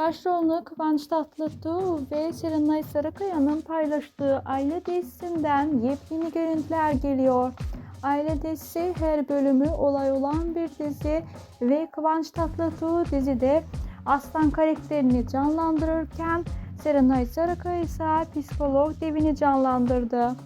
Başrolünü Kıvanç Tatlıtuğ ve Serenay Sarıkaya'nın paylaştığı Aile dizisinden yepyeni görüntüler geliyor. Aile dizisi her bölümü olay olan bir dizi ve Kıvanç Tatlıtuğ dizide aslan karakterini canlandırırken Serenay Sarıkaya ise psikolog devini canlandırdı.